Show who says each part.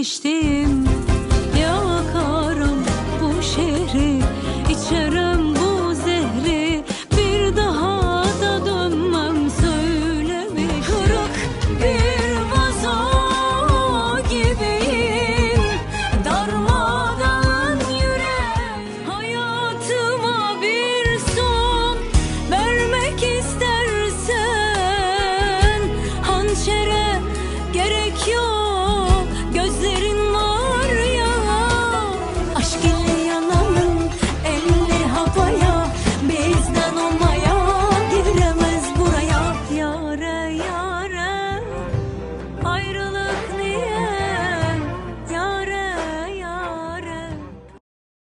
Speaker 1: ateşteyim Yakarım bu şehri içerim bu